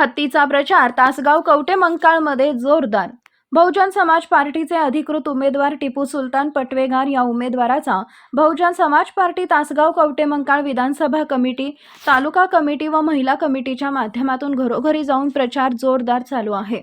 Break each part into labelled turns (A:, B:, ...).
A: हत्तीचा प्रचार तासगाव कवटे मंकाळमध्ये जोरदार. बहुजन समाज पार्टीचे अधिकृत उमेदवार टिपू सुलतान पटवेगार या उमेदवाराचा बहुजन समाज पार्टी तासगाव कवटे मंकाळ विधानसभा कमिटी तालुका कमिटी व महिला कमिटीच्या माध्यमातून घरोघरी जाऊन प्रचार जोरदार चालू आहे.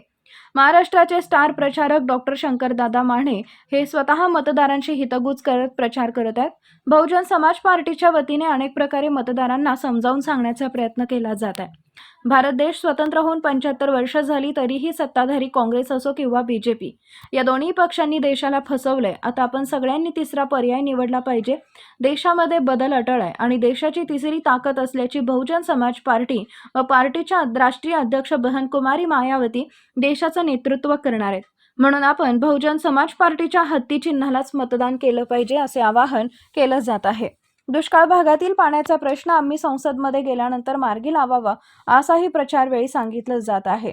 A: महाराष्ट्राचे स्टार प्रचारक डॉक्टर शंकरदादा माने हे स्वतः मतदारांशी हितगुज करत प्रचार करत आहेत. बहुजन समाज पार्टीच्या वतीने अनेक प्रकारे मतदारांना समजावून सांगण्याचा प्रयत्न केला जात आहे. भारत देश स्वतंत्र होऊन पंच्याहत्तर वर्ष झाली तरीही सत्ताधारी काँग्रेस असो किंवा बीजेपी या दोन्ही पक्षांनी देशाला फसवलंय. आता आपण सगळ्यांनी तिसरा पर्याय निवडला पाहिजे. देशामध्ये बदल अटळ आहे आणि देशाची तिसरी ताकद असल्याची बहुजन समाज पार्टी व पार्टीच्या राष्ट्रीय अध्यक्ष बहनकुमारी मायावती देशाचं नेतृत्व करणार आहेत. म्हणून आपण बहुजन समाज पार्टीच्या हत्ती चिन्हालाच मतदान केलं पाहिजे असे आवाहन केलं जात आहे. दुष्काळ भागातील पाण्याचा प्रश्न आम्ही संसदमध्ये गेल्यानंतर मार्गी लावावा असाही प्रचार वेळी सांगितलं जात आहे.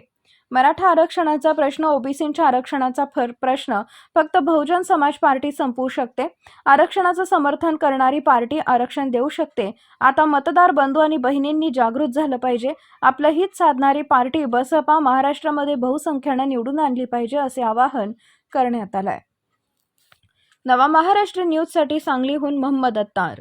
A: मराठा आरक्षणाचा प्रश्न ओबीसींच्या आरक्षणाचा फर प्रश्न फक्त बहुजन समाज पार्टी संपवू शकते आरक्षणाचं समर्थन करणारी पार्टी आरक्षण देऊ शकते आता मतदार बंधू आणि बहिणींनी जागृत झालं पाहिजे आपलं हित साधणारी पार्टी बसपा महाराष्ट्रामध्ये बहुसंख्यानं निवडून आणली पाहिजे असे आवाहन करण्यात आलंय. नवा महाराष्ट्र न्यूजसाठी सांगलीहून मोहम्मद अत्तार.